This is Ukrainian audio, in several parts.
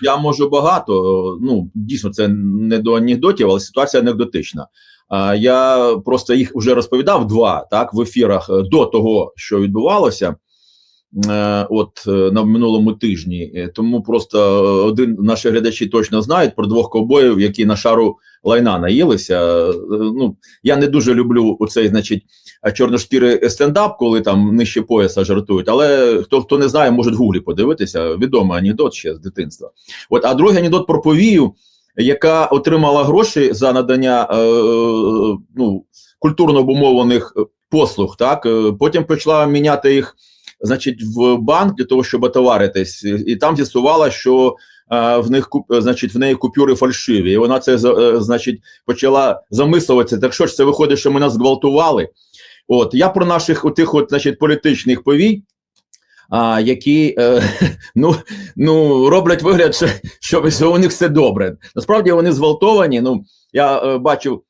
я можу багато. Ну дійсно, це не до анекдотів, але ситуація анекдотична. Я просто їх вже розповідав два так в ефірах е, до того, що відбувалося. Е, От е, на минулому тижні, Е, тому просто один наші глядачі точно знають про двох ковбоїв, які на шару лайна наїлися. Ну я не дуже люблю оцей, значить, чорношкірий стендап, коли там нижче пояса жартують. Але хто хто не знає, може в гуглі подивитися. Відомий анекдот ще з дитинства. От а другий анекдот про повію, яка отримала гроші за надання е, ну, культурно обумовлених послуг. Так потім почала міняти їх. Значить, в банк для того, щоб отоваритись, і там з'ясувала, що е, в них куп- е, значить, в неї купюри фальшиві, і вона це е, значить почала замислюватися. Так що ж це виходить, що ми нас зґвалтували? От я про наших отих, от, значить, політичних повій, а, які е, ну, ну, роблять вигляд, що, що, у них все добре. Насправді вони зґвалтовані. Ну я е, бачив,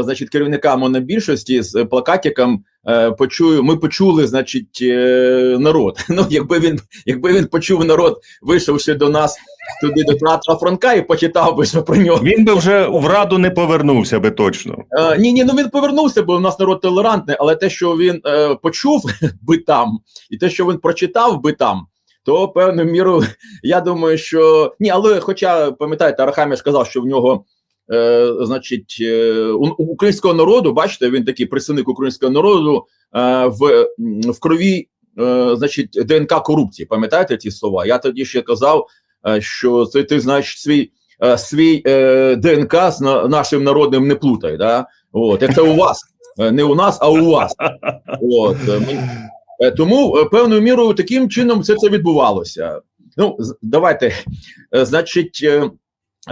значить, керівника монобільшості з плакатиком. Е, почую, ми почули, значить, е, народ. Ну, якби він, якби він почув народ, вийшов ще до нас туди до театра Франка і почитав би що про нього. Він би вже в раду не повернувся би точно. Е, ні, ні, ну він повернувся, бо у нас народ толерантний, але те, що він е, почув би там, і те, що він прочитав би там, то певною мірою, я думаю, що ні, але хоча пам'ятаєте, Арахамія сказав, що в нього. Е, значить, е, українського народу, бачите, він такий представник українського народу е, в, в крові, е, значить, ДНК корупції. Пам'ятаєте ці слова? Я тоді ще казав, що це ти знаєш свій свій ДНК з на, нашим народним не плутай. Да? От, це у вас, не у нас, а у вас. От, тому певною мірою таким чином все це відбувалося. Ну, давайте, значить,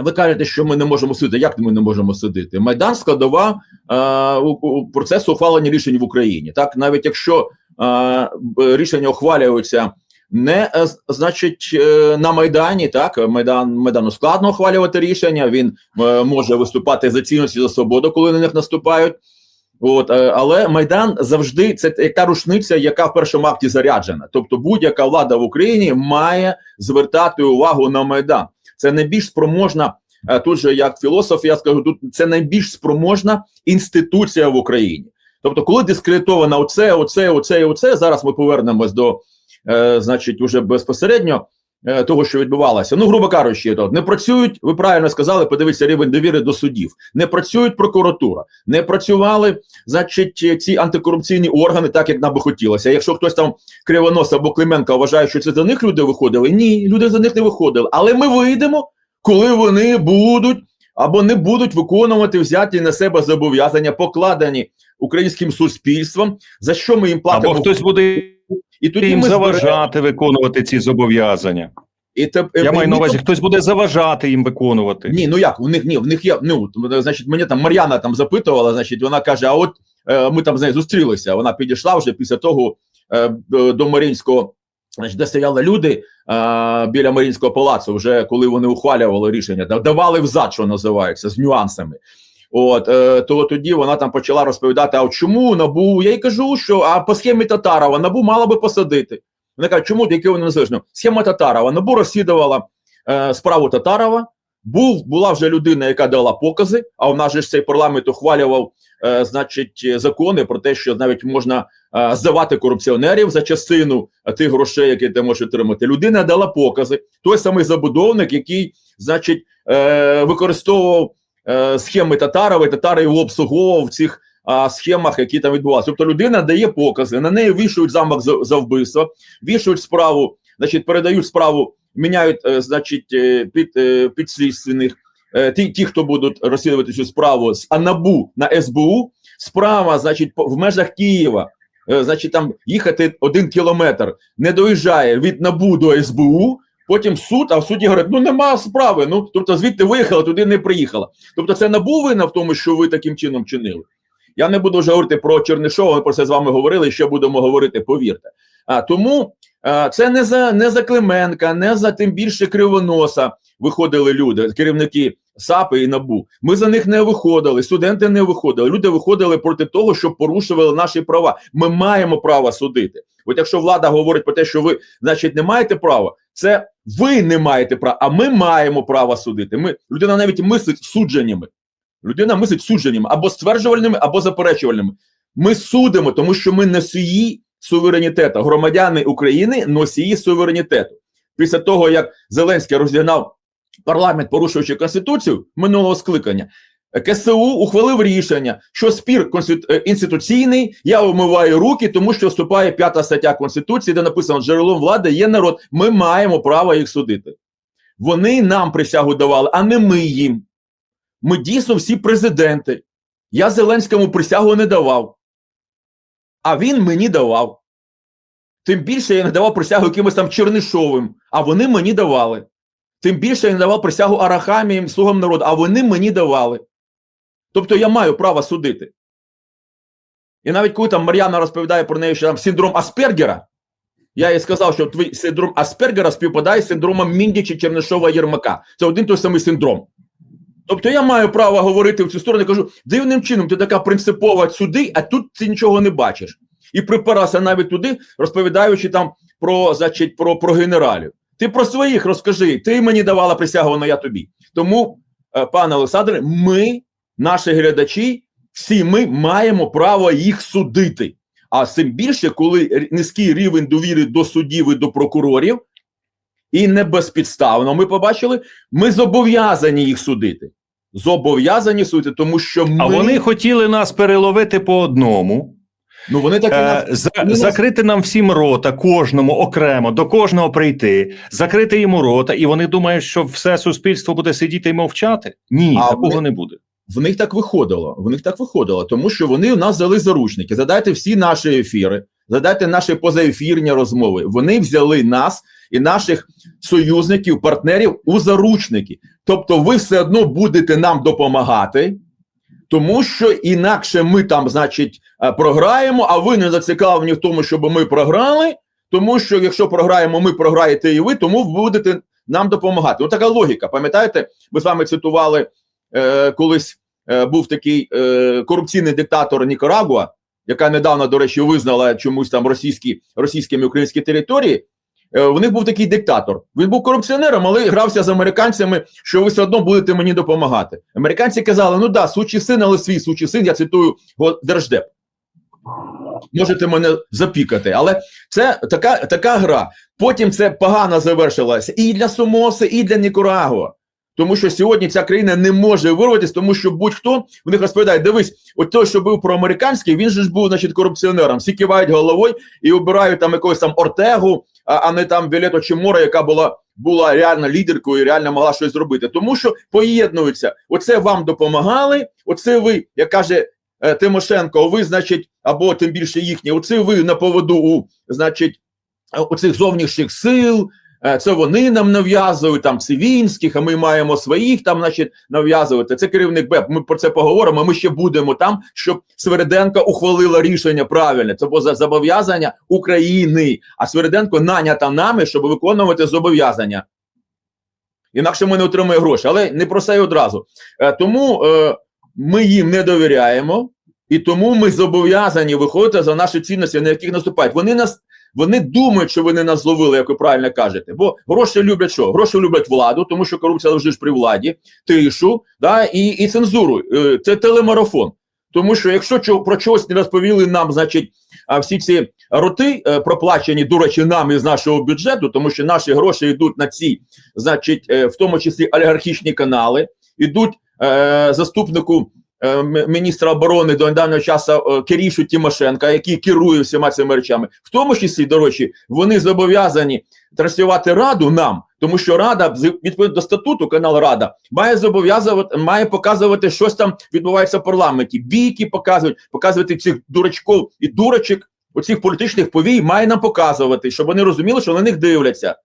ви кажете, що ми не можемо судити. Як ми не можемо судити? Майдан складова е, процесу ухвалення рішень в Україні. Так, навіть якщо е, рішення ухвалюються не е, значить е, на майдані, так майдан майдану складно ухвалювати рішення. Він е, може виступати за цінності за свободу, коли на них наступають. От, е, але майдан завжди це яка рушниця, яка в першому акті заряджена. Тобто, будь-яка влада в Україні має звертати увагу на майдан. Це найбільш спроможна. е, Тут же як філософ, я скажу, тут це найбільш спроможна інституція в Україні. Тобто, коли дискредитовано оце, оце, оце і оце, зараз ми повернемось до, е, значить, уже безпосередньо того, що відбувалося. Ну, грубо кажучи, не працюють. Ви правильно сказали, подивіться рівень довіри до судів. Не працюють прокуратура, не працювали, значить, ці антикорупційні органи, так як нам би хотілося. Якщо хтось там Кривонос або Клименко вважає, що це за них люди виходили, ні, люди за них не виходили. Але ми вийдемо, коли вони будуть або не будуть виконувати взяті на себе зобов'язання, покладені українським суспільством, за що ми їм платимо. Або хтось буде і тоді їм ми заважати виконувати ці зобов'язання. І те, Я маю на увазі, хтось буде заважати їм виконувати. Ні, ну як, у них ні, в них є. Ну, значить, мене там Мар'яна там запитувала, значить, вона каже: а от е, ми там з нею зустрілися. Вона підійшла вже після того е, до Марінського, значить, де стояли люди е, біля Марінського палацу, вже коли вони ухвалювали рішення, да- давали взад, що називається, з нюансами. От е, то тоді вона там почала розповідати: а чому набу? Я їй кажу, що а по схемі Татарова набу мала би посадити. Вона каже, чому яке воно незалежно? Схема Татарова. Набу розслідувала е, справу Татарова. Був була вже людина, яка дала покази. А у нас же ж цей парламент ухвалював, е, значить, закони про те, що навіть можна е, здавати корупціонерів за частину е, тих грошей, які ти можеш отримати. Людина дала покази. Той самий забудовник, який, значить, е, використовував е, схеми Татарова, і Татара його обслуговував в цих а, схемах, які там відбувалися. Тобто людина дає покази, на неї вішують замок за, за вбивство, вішують справу, значить, передають справу, міняють, е, значить, е, під, е, підслідственних. Е, Ті, ті, хто будуть розслідувати цю справу з АНАБУ на СБУ, справа, значить, в межах Києва, е, значить, там їхати один кілометр, не доїжджає від НАБУ до СБУ, потім суд, а в суді говорять, ну нема справи. Ну, тобто звідти виїхала, туди не приїхала. Тобто це НАБУ вина в тому, що ви таким чином чинили. Я не буду вже говорити про Чернишова, ми про це з вами говорили, ще будемо говорити, повірте. А тому а, це не за не за Клименка, не за тим більше кривоноса виходили люди, керівники САПи і НАБУ. Ми за них не виходили, студенти не виходили. Люди виходили проти того, що порушували наші права. Ми маємо право судити. От якщо влада говорить про те, що ви, значить, не маєте права, це ви не маєте права, а ми маємо право судити. Ми людина навіть мислить судженнями. Людина мислить судженнями або стверджувальними, або заперечувальними. Ми судимо, тому що ми носії суверенітету. Громадяни України носії суверенітету. Після того, як Зеленський розігнав парламент, порушуючи конституцію минулого скликання, КСУ ухвалив рішення, що спір е, інституційний, я вмиваю руки, тому що вступає п'ята стаття Конституції, де написано джерелом влади є народ. Ми маємо право їх судити. Вони нам присягу давали, а не ми їм. Ми дійсно всі президенти. Я Зеленському присягу не давав, а він мені давав. Тим більше я не давав присягу якимось там Чернишовим, а вони мені давали. Тим більше я не давав присягу Арахаміям, слугам народу, а вони мені давали. Тобто я маю право судити. І навіть коли там Мар'яна розповідає про неї, що там синдром Аспергера, я їй сказав, що твій синдром Аспергера співпадає з синдромом Міндіча Чернишова Єрмака. Це один той самий синдром. Тобто я маю право говорити в цю сторону, кажу, дивним чином ти така принципова сюди, а тут ти нічого не бачиш. І припирався навіть туди, розповідаючи там про, значить, про, про генералів. Ти про своїх розкажи, ти мені давала присягу, але я тобі. Тому, е, пане Олександре, ми, наші глядачі, всі ми маємо право їх судити. А тим більше, коли низький рівень довіри до суддів і до прокурорів, і не безпідставно ми побачили, ми зобов'язані їх судити. Зобов'язані судити, тому що ми А вони хотіли нас переловити по одному, ну вони так і е, нас за, нас- закрити нам всім рота, кожному окремо, до кожного прийти, закрити йому рота, і вони думають, що все суспільство буде сидіти і мовчати. Ні, А такого вони- не буде. В них так виходило. В них так виходило, тому що вони у нас взяли заручники. Задайте всі наші ефіри, задайте наші позаефірні розмови. Вони взяли нас і наших союзників, партнерів у заручники. Тобто, ви все одно будете нам допомагати, тому що інакше ми там, значить, е, програємо, а ви не зацікавлені в тому, щоб ми програли. Тому що якщо програємо, ми програєте і ви, тому будете нам допомагати. Ну така логіка. Пам'ятаєте, ми з вами цитували е, колись був такий е, корупційний диктатор Нікарагуа, яка недавно, до речі, визнала чомусь там російські, російськими українські території. Е, в них був такий диктатор. Він був корупціонером, але грався з американцями, що ви все одно будете мені допомагати. Американці казали: ну да, сучий син, але свій сучий син, я цитую держдеп. Можете мене запікати, але це така, така гра. Потім це погано завершилося і для Сомоси, і для Нікарагуа. Тому що сьогодні ця країна не може вирватися, тому що будь-хто в них розповідає: дивись, от той, що був проамериканський, він же ж був, значить, корупціонером. Всі кивають головою і обирають там якогось там Ортегу, а, а не там Вілето Чимора, яка була була реально лідеркою і реально могла щось зробити. Тому що поєднуються. Оце вам допомагали, оце ви, як каже е, Тимошенко, ви, значить, або тим більше їхні, оце ви на поводу у, значить, е, у цих зовнішніх сил. Е, Це вони нам нав'язують там цивінських, а ми маємо своїх там, значить, нав'язувати. Це керівник БЕП. Ми про це поговоримо. Ми ще будемо там, щоб Свериденко ухвалила рішення правильне. Це було зобов'язання України. А Свериденко нанята нами, щоб виконувати зобов'язання. Інакше ми не отримаємо гроші. Але не про це й одразу. Е, Тому е, ми їм не довіряємо, і тому ми зобов'язані виходити за наші цінності, на яких наступають. Вони нас вони думають, що вони нас зловили, як ви правильно кажете. Бо гроші люблять що? Гроші люблять владу, тому що корупція завжди ж при владі, тишу, да, і, і цензуру. Е, Це телемарафон. Тому що якщо про чогось не розповіли нам, значить, всі ці роти е, проплачені, до речі, нам із нашого бюджету, тому що наші гроші йдуть на ці, значить, е, в тому числі олігархічні канали, йдуть е, заступнику міністра оборони до недавнього часу е, Кирішу Тимошенка, який керує всіма цими речами, в тому числі, до речі, вони зобов'язані транслювати раду нам, тому що рада відповідно до статуту канал Рада має зобов'язувати, має показувати щось там відбувається в парламенті. Бійки показують, показувати цих дурачков і дурочок, оцих політичних повій має нам показувати, щоб вони розуміли, що на них дивляться.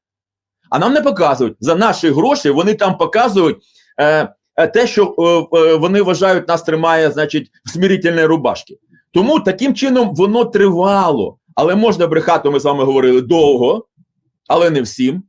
А нам не показують за наші гроші. Вони там показують е, е, те, що е, е, вони вважають, нас тримає, значить, в смирительній рубашці. Тому таким чином воно тривало. Але можна брехати, ми з вами говорили довго, але не всім.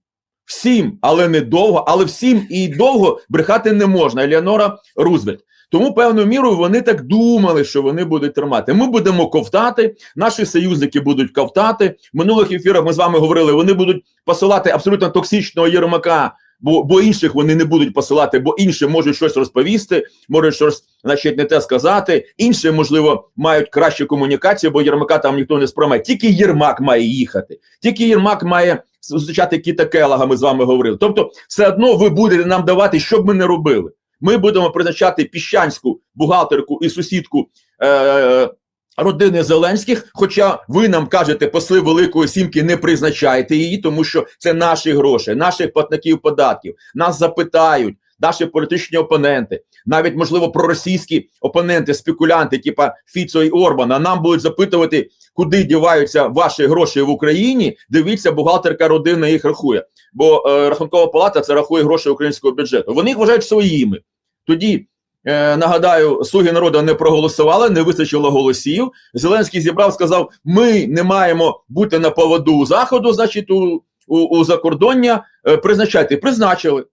Всім, але не довго, але всім і довго брехати не можна. Елеонора Рузвельт. Тому певною мірою вони так думали, що вони будуть тримати. Ми будемо ковтати, наші союзники будуть ковтати. В минулих ефірах ми з вами говорили, вони будуть посилати абсолютно токсичного Єрмака, бо, бо інших вони не будуть посилати, бо інші можуть щось розповісти, можуть щось значить, не те сказати. Інші, можливо, мають кращу комунікацію, бо Єрмака там ніхто не сприймає. Тільки Єрмак має їхати, тільки Єрмак має зустрічати Кіта Келага, ми з вами говорили. Тобто, все одно ви будете нам давати, що б ми не робили. Ми будемо призначати піщанську бухгалтерку і сусідку е, родини Зеленських. Хоча ви нам кажете, посли Великої Сімки, не призначайте її, тому що це наші гроші, наших платників податків. Нас запитають. Наші політичні опоненти, навіть можливо проросійські опоненти, спекулянти, типа Фіцо і Орбана, нам будуть запитувати, куди діваються ваші гроші в Україні. Дивіться, бухгалтерка родини їх рахує. Бо е, рахункова палата це рахує гроші українського бюджету. Вони їх вважають своїми. Тоді нагадаю, слуги народу не проголосували, не вистачило голосів. Зеленський зібрав, сказав: ми не маємо бути на поводу заходу, значить, у, у, у закордоння. Е, призначайте, призначили.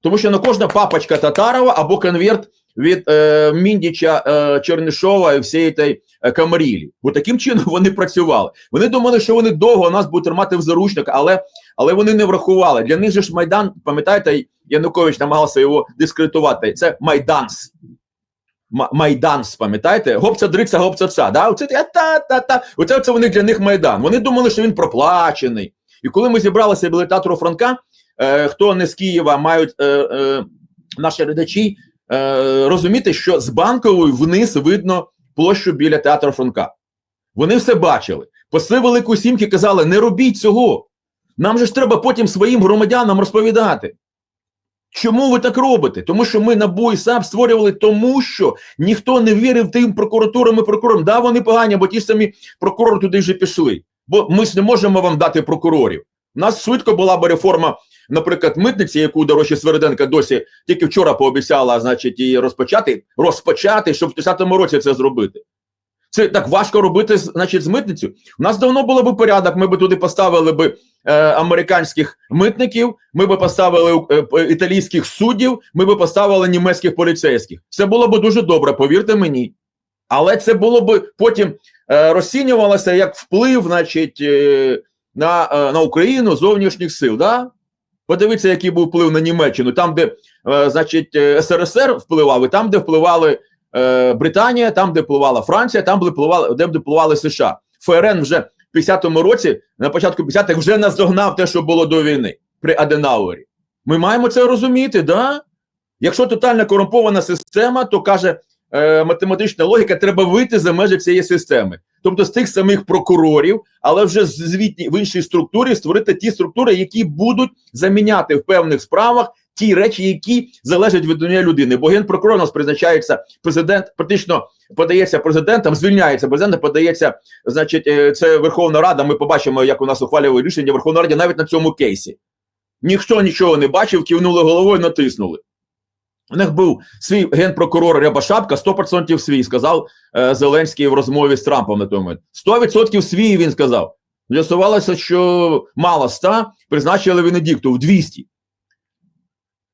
Тому що на кожна папочка Татарова або конверт від е, Міндіча е, Чернишова і всієї тієї е, Камарілі. Бо таким чином вони працювали. Вони думали, що вони довго нас будуть тримати в заручник, але, але вони не врахували. Для них же ж Майдан, пам'ятаєте, Янукович намагався його дискредитувати. Це Майданс. Майданс, пам'ятаєте? Гопця дрикса, гопця ца. Да? Оце, та, та, та, та. Оце, вони для них Майдан. Вони думали, що він проплачений. І коли ми зібралися біля театру Франка, е, хто не з Києва, мають е, е, наші глядачі е, розуміти, що з банкової вниз видно площу біля театру Франка. Вони все бачили. Посли Великої Сімки казали: не робіть цього. Нам же ж треба потім своїм громадянам розповідати. Чому ви так робите? Тому що ми НАБУ і САП створювали тому, що ніхто не вірив тим прокуратурам і прокурорам. Да, вони погані, бо ті самі прокурори туди вже пішли. Бо ми ж не можемо вам дати прокурорів. У нас швидко була б реформа, наприклад, митниці, яку дорожче Свериденка досі тільки вчора пообіцяла, значить, її розпочати, розпочати, щоб в 10-му році це зробити. Це так важко робити, значить, з митницю. У нас давно було б порядок. Ми б туди поставили б е, американських митників, ми б поставили е, е, італійських суддів, ми б поставили німецьких поліцейських. Все було б дуже добре, повірте мені. Але це було б потім е, розцінювалося як вплив, значить, е, на, е, на Україну зовнішніх сил. Да? Подивіться, який був вплив на Німеччину, там, де е, значить, е, СРСР впливав, і там, де впливали е, Британія, там, де впливала Франція, там, де впливали, де впливали США. ФРН вже 50-му році, на початку 50-х, вже наздогнав те, що було до війни при Аденауері. Ми маємо це розуміти, да? Якщо тотально корумпована система, то каже е, математична логіка, треба вийти за межі цієї системи. Тобто з тих самих прокурорів, але вже звітні в іншій структурі створити ті структури, які будуть заміняти в певних справах ті речі, які залежать від однієї людини. Бо генпрокурор у нас призначається президент, практично подається президентом, звільняється президент, подається, значить, е, це Верховна Рада. Ми побачимо, як у нас ухвалює рішення Верховної Ради навіть на цьому кейсі. Ніхто нічого не бачив, кивнули головою, натиснули. У них був свій генпрокурор Рябошапка, 100% свій, сказав е, Зеленський в розмові з Трампом на той момент. 100% свій він сказав. З'ясувалося, що мало 100, призначили Венедікту в 200.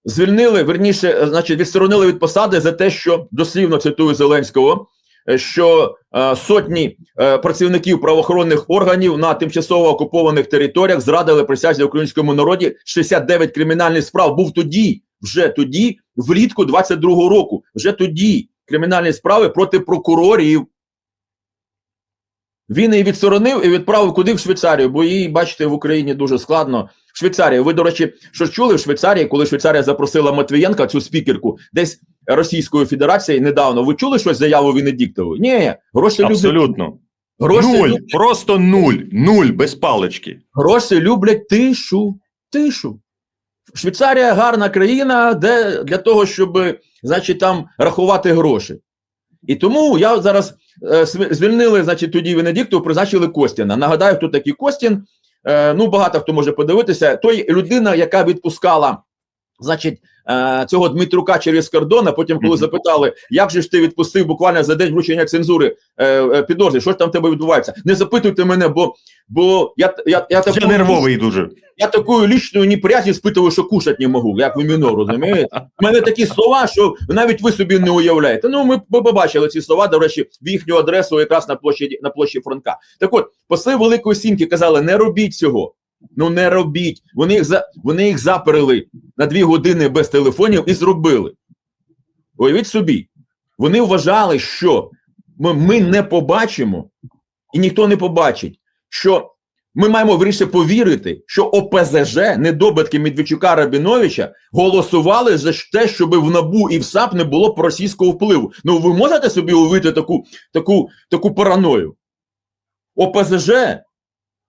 Звільнили, верніше, е, значить, відсторонили від посади за те, що дослівно цитую Зеленського, е, що е, сотні е, працівників правоохоронних органів на тимчасово окупованих територіях зрадили присязі українському народі. 69 кримінальних справ був тоді, вже тоді, влітку 22-го року. Вже тоді кримінальні справи проти прокурорів. Він її відсторонив і відправив куди в Швейцарію, бо їй, бачите, в Україні дуже складно. В Швейцарії. Ви, до речі, що чули в Швейцарії, коли Швейцарія запросила Матвієнка, цю спікерку, десь Російської Федерації недавно. Ви чули щось заяву Венедіктової? Ні, гроші люблять. Абсолютно. Гроші, Нуль, люблять, просто нуль, нуль без палички. гроші люблять тишу. Тишу. Швейцарія гарна країна, де для того, щоб, значить, там рахувати гроші. І тому я зараз звільнили, значить, тоді Венедіктову, призначили Костіна. Нагадаю, хто такий Костін. Е, ну, багато хто може подивитися. Той людина, яка відпускала Значить, е, цього Дмитрука через кордон, а потім, коли запитали, як же ж ти відпустив буквально за день вручення цензури е, е, підозри, що ж там в тебе відбувається? Не запитуйте мене, бо, бо я, я, я, Я нервовий дуже. я таку лічну неприязнь спитував, що кушать не можу, як в іміно, розумієте? У мене такі слова, що навіть ви собі не уявляєте. Ну, ми ми побачили ці слова, до речі, в їхню адресу якраз на площі, на площі Франка. Так от, посли Великої Сімки казали, не робіть цього. Ну не робіть. Вони їх за вони їх заперли на дві години без телефонів і зробили. Уявіть собі, вони вважали, що ми, не побачимо, і ніхто не побачить, що ми маємо вирішити повірити, що ОПЗЖ, недобитки Медведчука Рабіновича, голосували за те, щоб в НАБУ і в САП не було російського впливу. Ну ви можете собі уявити таку, таку, таку параною? ОПЗЖ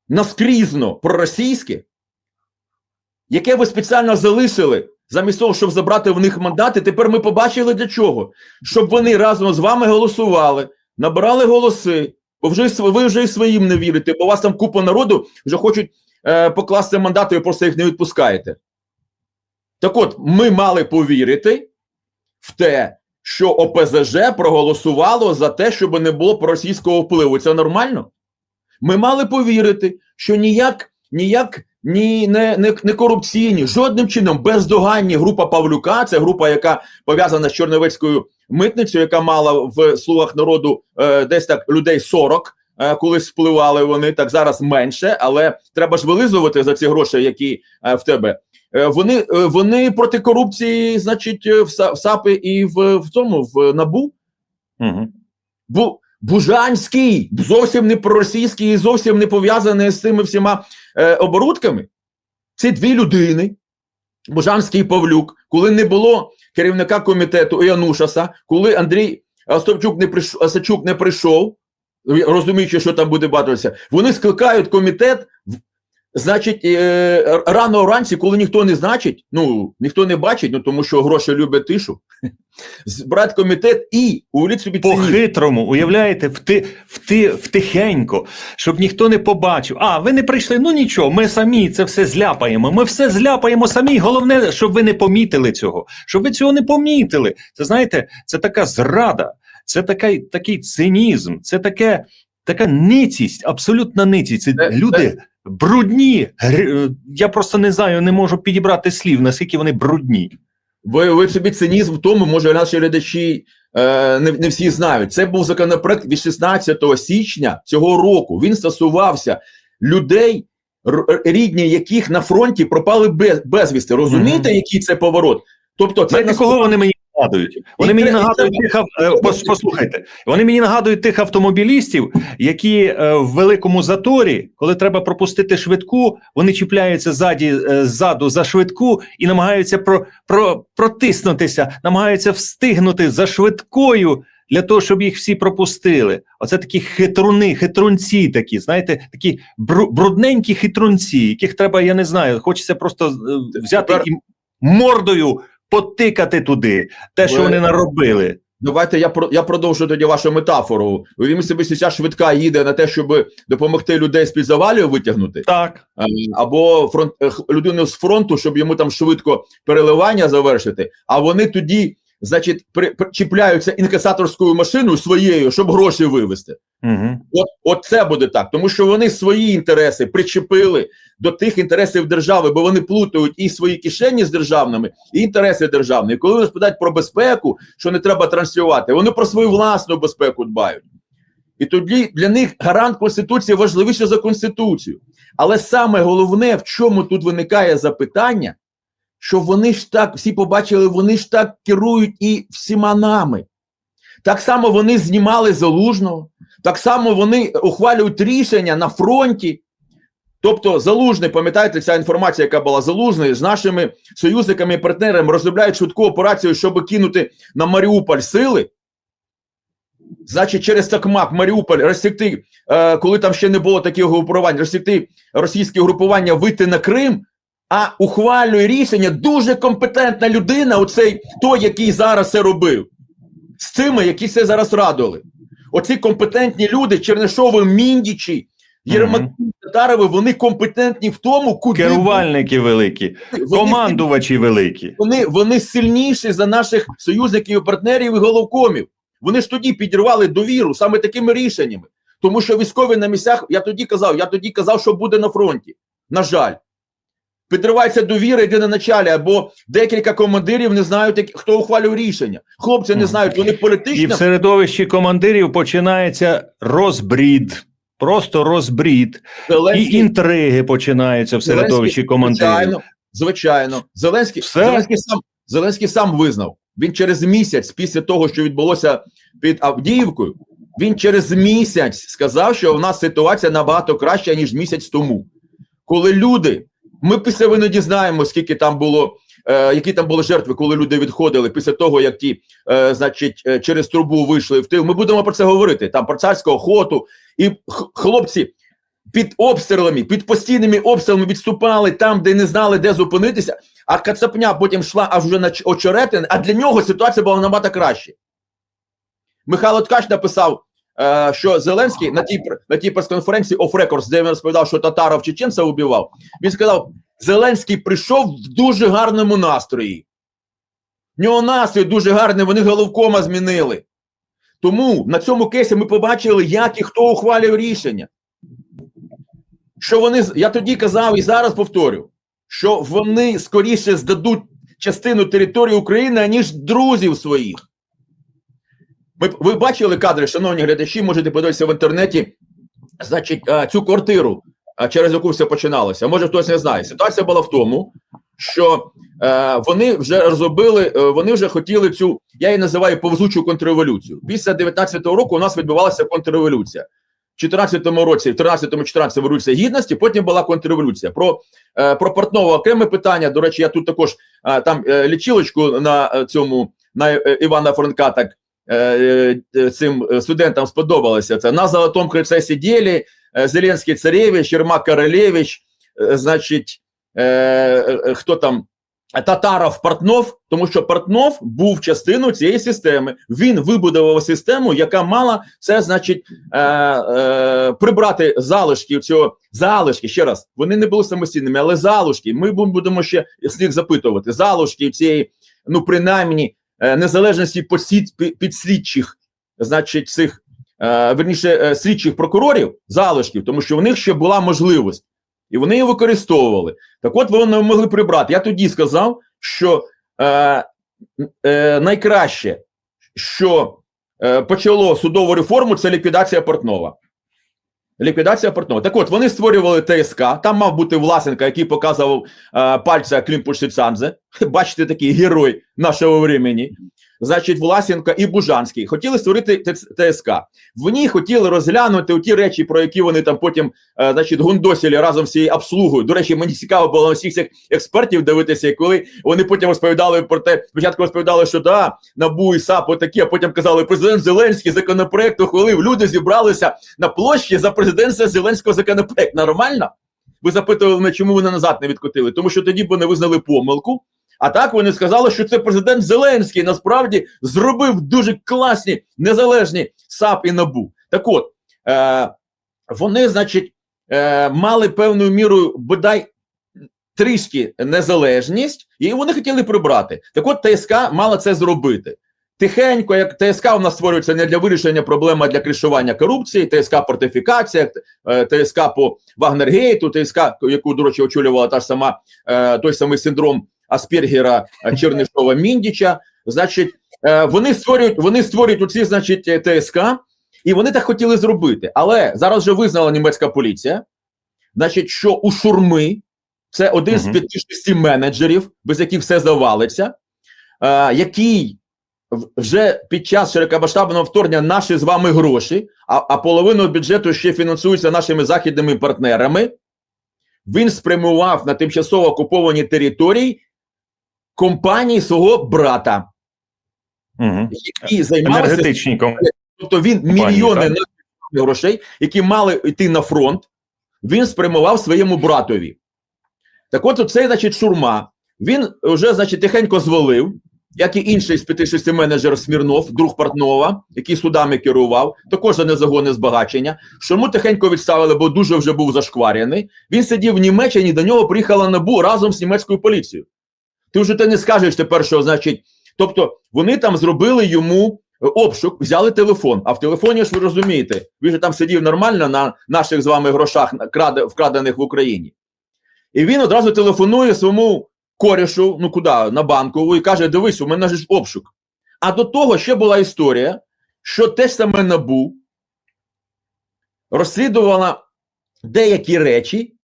наскрізно проросійське, яке ви спеціально залишили замість того, щоб забрати в них мандати, тепер ми побачили для чого? Щоб вони разом з вами голосували, набирали голоси, бо вже ви вже і своїм не вірите, бо у вас там купа народу вже хочуть е, покласти мандати, ви просто їх не відпускаєте. Так от, ми мали повірити в те, що ОПЗЖ проголосувало за те, щоб не було проросійського впливу. Це нормально? Ми мали повірити, що ніяк, ніяк ні, не, не, не корупційні, жодним чином бездоганні група Павлюка, це група, яка пов'язана з Чорновецькою митницею, яка мала в слугах народу е, десь так людей 40, е, колись спливали вони, так зараз менше, але треба ж вилизувати за ці гроші, які е, в тебе. Е, вони, е, вони проти корупції, значить, е, в, Са- в САПи і в, в цьому в НАБУ. Угу. Бу, Бужанський, зовсім не проросійський і зовсім не пов'язаний з цими всіма е, оборудками. Це дві людини, Бужанський і Павлюк, коли не було керівника комітету Іанушаса, коли Андрій Остапчук не прийшов, Осачук не прийшов, розуміючи, що там буде батися, вони скликають комітет, значить, е, рано вранці, коли ніхто не значить, ну, ніхто не бачить, ну тому що гроші люблять тишу, збирать комітет і увеліть собі цінність. По-хитрому, уявляєте, вти, вти, втихенько, щоб ніхто не побачив. А, ви не прийшли, ну нічого, ми самі це все зляпаємо. Ми все зляпаємо самі. Головне, щоб ви не помітили цього. Щоб ви цього не помітили. Це знаєте, це така зрада, це такий, такий цинізм, це таке, така ницість, абсолютна ницість. Це люди брудні. Я просто не знаю, не можу підібрати слів, наскільки вони брудні. Ви, ви собі цинізм в тому, може, наші глядачі е, не, не всі знають. Це був законопроект від 16 січня цього року. Він стосувався людей, рідні яких на фронті пропали без, безвісти. Розумієте, Мгм. який це поворот? Тобто, це Знаєте, кого вони мені нагадують? Вони мені нагадують тих е, пос- послухайте. Вони мені нагадують тих автомобілістів, які е, в великому заторі, коли треба пропустити швидку, вони чіпляються ззаді е, ззаду за швидку і намагаються про, про, протиснутися, намагаються встигнути за швидкою. Для того, щоб їх всі пропустили. Оце такі хитруни, хитрунці такі, знаєте, такі бру- брудненькі хитрунці, яких треба, я не знаю, хочеться просто взяти і мордою потикати туди, те, що вони наробили. Давайте я про я продовжу тоді вашу метафору. Уявімо собі, що ця швидка їде на те, щоб допомогти людей з під завалів витягнути, Так, або фронт е, людину з фронту, щоб йому там швидко переливання завершити. А вони тоді, значить, при, при- чіпляються інкасаторською машиною своєю, щоб гроші вивезти. угу. От, от це буде так, тому що вони свої інтереси причепили до тих інтересів держави, бо вони плутають і свої кишені з державними, і інтереси державні. І коли вони розповідають про безпеку, що не треба транслювати, вони про свою власну безпеку дбають. І тоді для них гарант Конституції важливіше за Конституцію. Але саме головне, в чому тут виникає запитання, що вони ж так всі побачили, вони ж так керують і всіма нами. Так само вони знімали залужного, так само вони ухвалюють рішення на фронті. Тобто, залужний, пам'ятаєте, ця інформація, яка була залужною, з нашими союзниками і партнерами розробляють швидку операцію, щоб кинути на Маріуполь сили. Значить, через Такмак Маріуполь розсікти, е, коли там ще не було таких групувань, розсікти російське групування, вийти на Крим, а ухвалює рішення дуже компетентна людина, оцей той, який зараз це робив, з цими, які це зараз радили. Оці компетентні люди, Чернишови, Міндічі, Єрмаки, Татарови, вони компетентні в тому, куди Керувальники великі, вони, командувачі великі. вони, вони сильніші за наших союзників, і партнерів і головкомів. Вони ж тоді підірвали довіру саме такими рішеннями. Тому що військові на місцях, я тоді казав, я тоді казав, що буде на фронті. На жаль, підривається довіра, йде на началі, або декілька командирів не знають, хто ухвалює рішення. Хлопці не знають, вони І в середовищі командирів починається розбрід. Просто розбрід. І інтриги починаються в середовищі Зеленський, командирів. Звичайно, звичайно. Зеленський, Все? Зеленський сам Зеленський сам визнав. Він через місяць, після того, що відбулося під Авдіївкою, він через місяць сказав, що в нас ситуація набагато краща, ніж місяць тому. Коли люди, ми після війни дізнаємося, скільки там було, е, які там були жертви, коли люди відходили після того, як ті, е, значить, е, через трубу вийшли в тил. Ми будемо про це говорити. Там про царську охоту, і хлопці під обстрілами, під постійними обстрілами відступали там, де не знали, де зупинитися. А Кацапня потім йшла аж вже на очеретин, а для нього ситуація була набагато краще. Михайло Ткач написав, що Зеленський на тій на тій прес-конференції Records, де він розповідав, що татаров чеченця убивав. Він сказав: Зеленський прийшов в дуже гарному настрої. В нього настрій дуже гарний, вони головкома змінили. Тому на цьому кейсі ми побачили, як і хто ухвалює рішення. Що вони, я тоді казав і зараз повторю, що вони скоріше здадуть частину території України, аніж друзів своїх. Ви, ви бачили кадри, шановні глядачі, можете подивитися в інтернеті, значить, цю квартиру, через яку все починалося. Може, хтось не знає. Ситуація була в тому, що е, вони вже розробили, е, вони вже хотіли цю, я її називаю повзучу контрреволюцію. Після 19-го року у нас відбувалася контрреволюція. В 14-му році, в 13-му, 14-му революція гідності, потім була контрреволюція. Про, е, про Портнова окреме питання. До речі, я тут також е, там е, лічилочку на е, цьому на е, Івана Франка так е, е, цим е, студентам сподобалося. Це на золотому крильце сиділи, е, Зеленський царевич, Єрмак Королевич, е, значить, е, е, хто там. Татаров Портнов, тому що Портнов був частиною цієї системи. Він вибудував систему, яка мала це, значить, е, е, прибрати залишки цього залишки. Ще раз, вони не були самостійними, але залишки. Ми будемо ще з них запитувати. Залишки цієї, ну принаймні, е, незалежності посід, пі- підслідчих, значить, цих е, верніше е, слідчих прокурорів, залишків, тому що в них ще була можливість, і вони її використовували. Так от вони могли прибрати. Я тоді сказав, що е, е, найкраще, що е, почало судову реформу, це ліквідація Портнова. Ліквідація портного. Так от, вони створювали ТСК, там мав бути Власенка, який показував е, пальця Клім Пушицанзе. Бачите, такий герой нашого времени. Значить, Власенко і Бужанський хотіли створити ТС- ТСК. В ній хотіли розглянути ті речі, про які вони там потім е, значить, гундосілі разом з цією обслугою. До речі, мені цікаво було на всіх цих експертів дивитися, коли вони потім розповідали про те, спочатку розповідали, що да, НАБУ і САП отакі, а потім казали, президент Зеленський законопроект ухвалив, люди зібралися на площі за президентства Зеленського законопроект. Нормально? Ви запитували мене, чому вони назад не відкотили? Тому що тоді б вони визнали помилку. А так вони сказали, що це президент Зеленський насправді зробив дуже класні незалежні САП і НАБУ. Так от, е, вони, значить, е, мали певною мірою бодай трішки незалежність, і вони хотіли прибрати. Так от ТСК мала це зробити. Тихенько, як ТСК у нас створюється не для вирішення проблеми, а для кришування корупції, ТСК фортифікація, е, ТСК по Вагнергейту, ТСК, яку, до речі, очолювала та ж сама е, той самий синдром Аспергера е, Чернишова Міндіча. Значить, е, вони створюють, вони створюють оці, значить, е, ТСК, і вони так хотіли зробити. Але зараз вже визнала німецька поліція, значить, що у Шурми це один з Мгм. п'яти шести менеджерів, без яких все завалиться, який вже під час широкомасштабного вторгнення наші з вами гроші, а, а половину бюджету ще фінансується нашими західними партнерами. Він спрямував на тимчасово окуповані території компанії свого брата, Угу. які займалися Енергетичні ком- Тобто він Компанії, мільйони так? грошей, які мали йти на фронт, він спрямував своєму братові. Так от цей, значить, шурма, він вже, значить, тихенько звалив, як і інший з 5-6 менеджер Смірнов, друг Портнова, який судами керував, також за незагонне збагачення. Шурму тихенько відставили, бо дуже вже був зашкварений. Він сидів в Німеччині, до нього приїхала НАБУ разом з німецькою поліцією. Ти вже ти не скажеш тепер, що значить. Тобто вони там зробили йому е, обшук, взяли телефон. А в телефоні ж ви розумієте, він же там сидів нормально на наших з вами грошах, вкрадених в Україні. І він одразу телефонує своєму корішу, ну куди, на банкову, і каже: Дивись, у мене ж обшук. А до того ще була історія, що те ж саме набу розслідувала деякі речі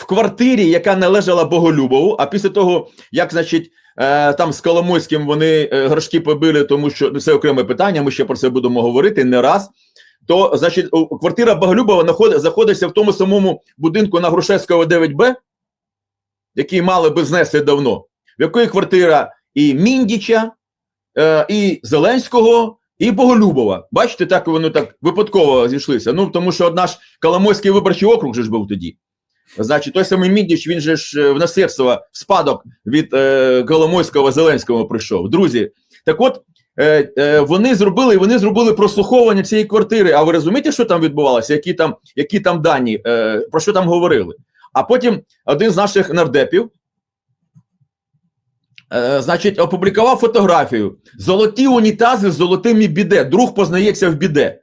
в квартирі, яка належала Боголюбову. А після того, як, значить, е, там з Коломойським вони е, грошки побили, тому що ну, це окреме питання, ми ще про це будемо говорити не раз. То, значить, квартира Боголюбова знаходиться в тому самому будинку на Грушевського 9Б, який мали би знести давно, в якої квартира і Міндіча, е, і Зеленського, і Боголюбова. Бачите, так вони так випадково зійшлися. Ну, тому що одна ж Коломойський виборчий округ же ж був тоді. Значить, той самий Міндіч, він же ж е, в наслідство, в спадок від е, Коломойського Зеленського прийшов. Друзі, так от е, е, вони зробили, вони зробили прослуховування цієї квартири. А ви розумієте, що там відбувалося? Які там, які там дані, е, про що там говорили? А потім один з наших нардепів, е, значить, опублікував фотографію. Золоті унітази з золотими біде. Друг познається в біде.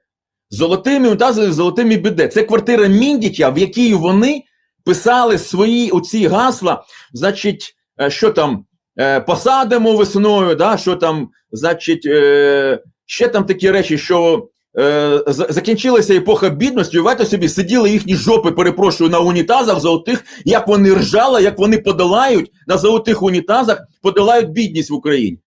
Золотими унітази з золотими біде. Це квартира Міндіча, в якій вони писали свої оці гасла, значить, е, що там е, посадимо весною, да, що там, значить, е, ще там такі речі, що закінчилася епоха бідності, уявляєте собі, сиділи їхні жопи, перепрошую, на унітазах золотих, як вони ржали, як вони подолають на золотих унітазах, подолають бідність в Україні.